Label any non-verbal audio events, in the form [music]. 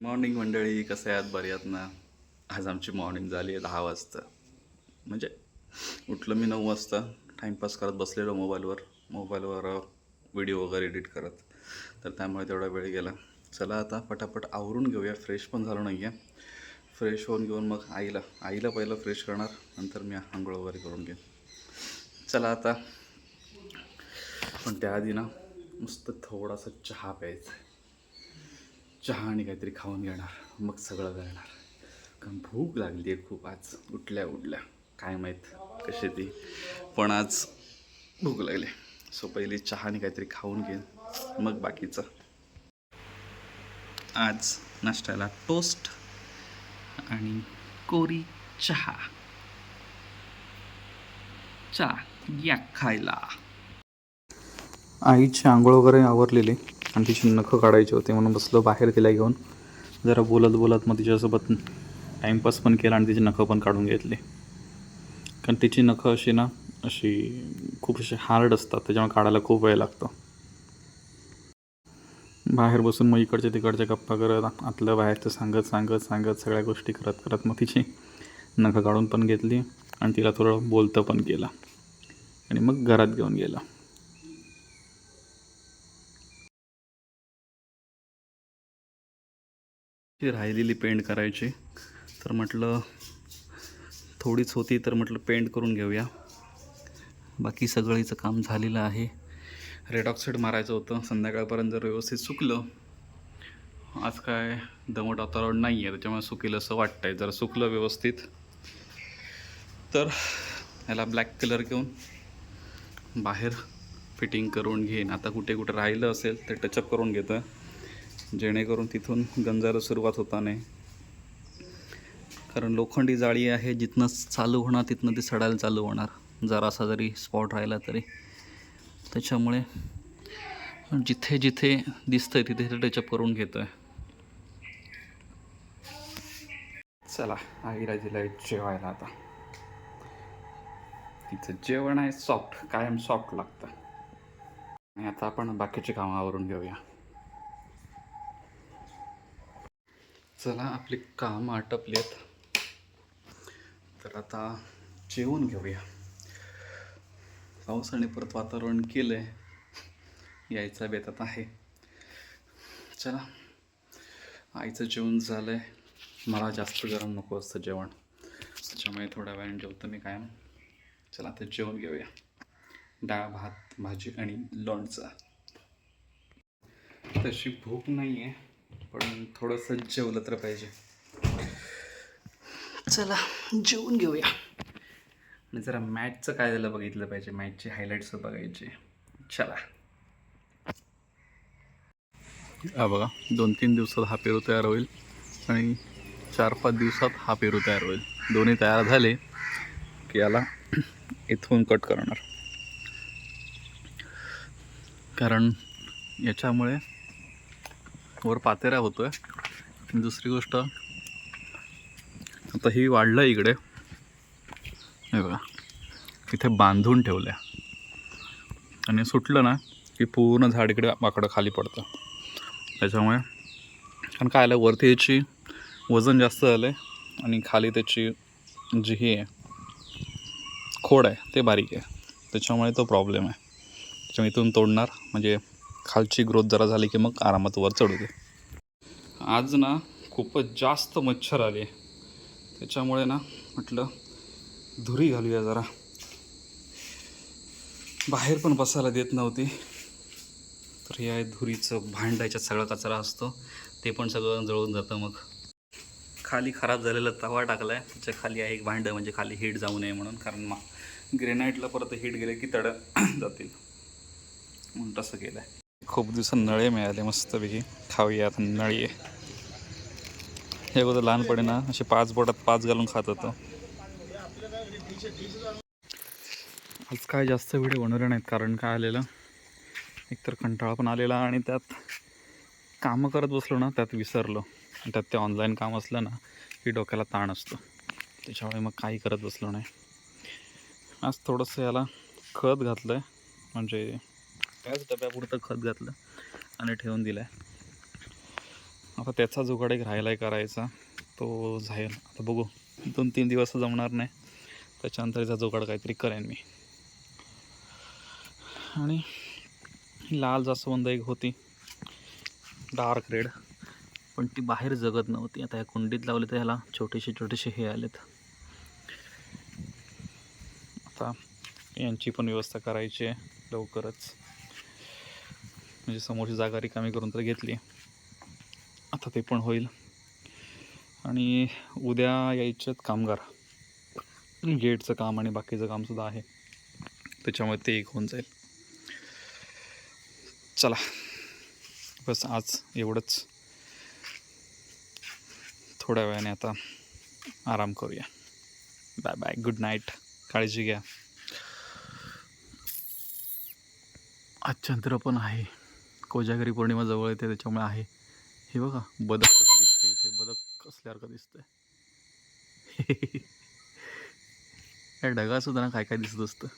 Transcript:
Morning मंडळी कसं आहात बरी आहात ना आज आमची मॉर्निंग झाली आहे दहा वाजता. म्हणजे उठलं मी नऊ वाजता टाईमपास करत बसलेलो मोबाईलवर मोबाईलवर व्हिडिओ वगैरे एडिट करत. तर त्यामुळे तेवढा वेळ गेला. चला आता पटापट आवरून घेऊया. फ्रेश पण झालो नाही आहे फ्रेश होऊन घेऊन मग आईला आईला पहिलं फ्रेश करणार नंतर मी आंघोळ वगैरे करून घेईन. चला आता. पण त्याआधी ना मस्त थोडासा चहा प्यायचा आहे. चहा आणि काहीतरी खाऊन घेणार मग सगळं करणार. कारण भूक लागली आहे खूप आज उठल्या उठल्या. काय माहीत कशी ती. पण आज भूक लागली. सो पहिली चहा आणि काहीतरी खाऊन घेईन मग बाकीचं. आज नाश्त्याला टोस्ट आणि कोरी चहा. चहा या खायला. आईची आंघोळ वगैरे आवरलेली. आणि तिची नखं काढायची होती म्हणून बसलो बाहेर तिला घेऊन. जरा बोलत बोलत मग तिच्यासोबत टाईमपास पण केला आणि तिची नखं पण काढून घेतली. कारण तिची नखं अशी ना अशी खूप अशी हार्ड असतात त्याच्यामुळे काढायला खूप वेळ लागतो. बाहेर बसून मग इकडच्या तिकडच्या गप्पा करत आतलं बाहेरचं सांगत सांगत सांगत सगळ्या गोष्टी करत करत मग तिची नखं काढून पण घेतली आणि तिला थोडं बोलतं पण केलं. आणि मग घरात घेऊन गेलं. ती राहिलेली पेंट करायची. तर म्हटलं थोडीच होती तर म्हटलं पेंट करून घेऊया. बाकी सगळीचं काम झालेलं आहे. रेड ऑक्साईड मारायचं होतं. संध्याकाळपर्यंत जर व्यवस्थित सुकलं आज काय दमट वातावरण नाही आहे त्याच्यामुळे सुकेल असं वाटतं आहे जर सुकलं व्यवस्थित तर ह्याला ब्लॅक कलर घेऊन बाहेर फिटिंग करून घेईन. आता कुठे कुठे राहिलं असेल ते टचअप करून घेतं जेणेकरून तिथून गंजायला सुरुवात होता नाही कारण लोखंडी जाळी आहे जिथनं चालू होणार तिथनं ते सडायला चालू होणार. जरासा जरी स्पॉट राहिला तरी. त्याच्यामुळे जिथे जिथे दिसतं आहे तिथे टचअप करून घेतो आहे चला आईला दिलाय जेवायला आता. तिचं जेवण आहे सॉफ्ट कायम सॉफ्ट लागतं. आणि आता आपण बाकीची कामावरून घेऊया. चला आपली कामं आटपलेत. आहेत तर आता जेवून घेऊया. पावसाने परत वातावरण केलं आहे यायचा बेतात आहे. चला. आईचं जेवण झालं आहे मला जास्त गरम नको असतं जेवण. त्याच्यामुळे थोड्या वेळाने जेवतो मी कायम. चला आता जेवण घेऊया. डाळ भात भाजी आणि लोणचं. तशी भूक नाही आहे पण थोडंसं जेवलं तर पाहिजे. चला जेवून घेऊया. आणि जरा मॅचचं काय झालं बघितलं पाहिजे मॅचचे हायलाईट्स बघायचे. चला. हा बघा दोन तीन दिवसात हा पेरू तयार होईल आणि चार पाच दिवसात हा पेरू तयार होईल. दोन्ही तयार झाले की याला इथून कट करणार. कारण याच्यामुळे वर पातेरा होतोय. आहे दुसरी गोष्ट आता ही वाढलं इकडे. हे बघा इथे बांधून ठेवल्या. आणि सुटलं ना की पूर्ण झाड इकडे माकडं खाली पडतं. त्याच्यामुळे कारण काय आलं वरती याची वजन जास्त झालं आहे आणि खाली त्याची जी ही आहे खोड आहे ते बारीक आहे. त्याच्यामुळे तो प्रॉब्लेम आहे. त्याच्यामुळे इथून तोडणार म्हणजे खालची ग्रोथ जरा झाली की मग आरामात वर चढू दे. आज ना खूपच जास्त मच्छर आले त्याच्यामुळे ना म्हटलं धुरी घालूया जरा. बाहेर पण बसायला देत नव्हती. तर या धुरीचं भांडायच्यात सगळा कचरा असतो. ते पण सगळं जळून जातं मग. खाली खराब झालेला तवा टाकला आहे त्याच्याखाली आहे एक भांडं म्हणजे खाली हीट जाऊ नये म्हणून. कारण मग ग्रेनाईटला परत हीट गेले की तड [clears throat] जातील. म्हणून तसं केलं आहे खूप दिवसात नळे मिळाले मस्तपैकी खाऊया आता नळी. आहे हे अगोदर लहानपणी ना असे पाच बोटात पाच घालून खात होतो. आज काय जास्त व्हिडिओ बनवले नाहीत कारण काय आलेलं? एकतर कंटाळा पण आलेला आणि त्यात कामं करत बसलो ना त्यात विसरलो. आणि त्यात ते ऑनलाईन काम असलं ना की डोक्याला ताण असतो. त्याच्यामुळे मग काही करत बसलो नाही. आज थोडंसं याला खत घातलं आहे म्हणजे त्याच डब्यापुरतं खत घातलं आणि ठेवून दिलं आहे आता त्याचा जुगाड एक राहिला आहे करायचा. तो जाईल आता बघू. दोन तीन दिवस जमणार नाही. त्याच्यानंतर त्याचा जुगाड काहीतरी करेन मी. आणि लाल जास्वंद एक होती. Dark red. पण ती बाहेर जगत नव्हती. आता ह्या कुंडीत लावली तर ह्याला छोटेसे छोटेसे हे आलेत. आता यांची पण व्यवस्था करायची आहे लवकरच. म्हणजे समोरची जागा रिकामी करून तर घेतली. आता ते पण होईल. आणि उद्या यायच्यात कामगार. गेटचं काम आणि बाकीचं कामसुद्धा आहे. त्याच्यामुळे ते एक होऊन जाईल. चला. बस आज एवढंच. थोड्या वेळाने आता आराम करूया. Bye bye. Good night. काळजी घ्या. आज चंद्र पण आहे. कोजागरी पौर्णिमा जवळ येते त्याच्यामुळे आहे. हे बघा बदक कसं दिसतंय इथे बदक कसल्यासारखं दिसतंय. [laughs] या ढगासुद्धा ना काय काय दिसत असतं.